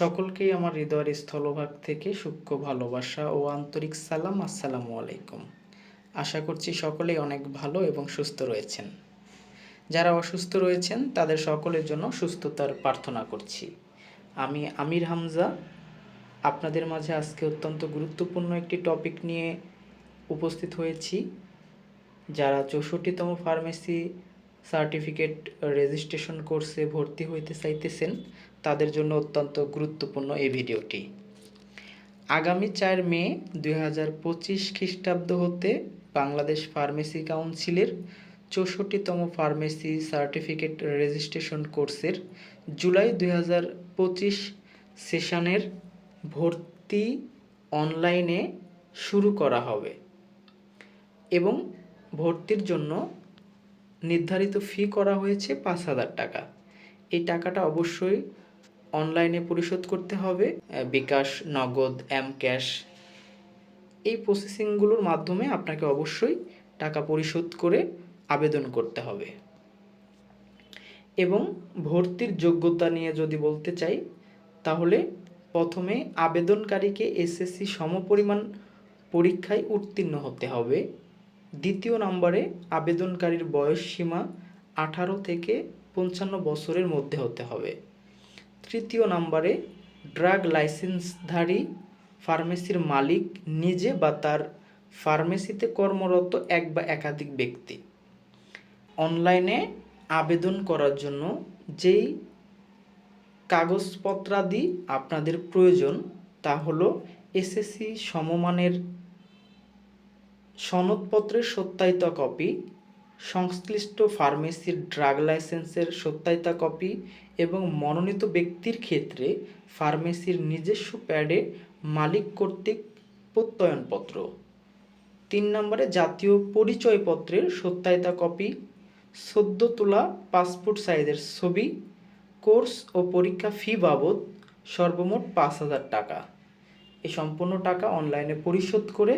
সকলকেই আমার হৃদয়ের স্থলভাগ থেকে সূক্ষ্ম ভালোবাসা ও আন্তরিক সালাম, আসসালামু আলাইকুম। আশা করছি সকলেই অনেক ভালো এবং সুস্থ রয়েছেন। যারা অসুস্থ রয়েছেন, তাদের সকলের জন্য সুস্থতার প্রার্থনা করছি। আমি আমির হামজা। আপনাদের মাঝে আজকে অত্যন্ত গুরুত্বপূর্ণ একটি টপিক নিয়ে উপস্থিত হয়েছি। যারা চৌষট্টিতম ফার্মেসি সার্টিফিকেট রেজিস্ট্রেশন কোর্সে ভর্তি হইতে চাইতেছেন তাদের জন্য অত্যন্ত গুরুত্বপূর্ণ এই ভিডিওটি। আগামী চার মে দুই হাজার পঁচিশ খ্রিস্টাব্দ হতে বাংলাদেশ ফার্মেসি কাউন্সিলের চৌষট্টিতম ফার্মেসি সার্টিফিকেট রেজিস্ট্রেশন কোর্সের জুলাই দুই হাজার পঁচিশ সেশনের ভর্তি অনলাইনে শুরু করা হবে এবং ভর্তির জন্য নির্ধারিত ফি করা হয়েছে পাঁচ হাজার টাকা। এই টাকাটা অবশ্যই অনলাইনে পরিশোধ করতে হবে বিকাশ, নগদ এম ক্যাশ এই প্রসেসিংগুলোর মাধ্যমে আপনাকে অবশ্যই টাকা পরিশোধ করে আবেদন করতে হবে। এবং ভর্তির যোগ্যতা নিয়ে যদি বলতে চাই, তাহলে প্রথমে আবেদনকারীকে এসএসসি সমপরিমাণ পরীক্ষায় উত্তীর্ণ হতে হবে। দ্বিতীয় নম্বরে আবেদনকারীর বয়স সীমা আঠারো থেকে পঞ্চান্ন বছরের মধ্যে হতে হবে। তৃতীয় নম্বরে ড্রাগ লাইসেন্সধারী ফার্মেসির মালিক নিজে বা তার ফার্মেসিতে কর্মরত এক বা একাধিক ব্যক্তি। অনলাইনে আবেদন করার জন্য যেই কাগজপত্রাদি আপনাদের প্রয়োজন তা হলো এসএসসি সমমানের সনদপত্রের সত্যায়িত কপি সংশ্লিষ্ট ফার্মেসির ড্রাগ লাইসেন্সের সত্যায়িত কপি এবং মনোনীত ব্যক্তির ক্ষেত্রে ফার্মেসির নিজস্ব প্যাডে মালিক কর্তৃক প্রত্যয়নপত্র। তিন নম্বরে জাতীয় পরিচয়পত্রের সত্যায়িত কপি সদ্য তোলা পাসপোর্ট সাইজের ছবি, কোর্স ও পরীক্ষা ফি বাবদ সর্বমোট পাঁচ হাজার টাকা। এই সম্পূর্ণ টাকা অনলাইনে পরিশোধ করে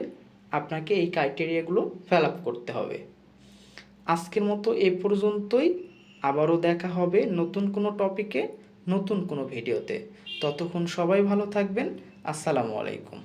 আপনাকে এই ক্রাইটেরিয়াগুলো ফিল আপ করতে হবে। আজকের মতো এ পর্যন্তই। আবারও দেখা হবে নতুন কোনো টপিকে নতুন কোনো ভিডিওতে ততক্ষণ সবাই ভালো থাকবেন। আসসালামু আলাইকুম।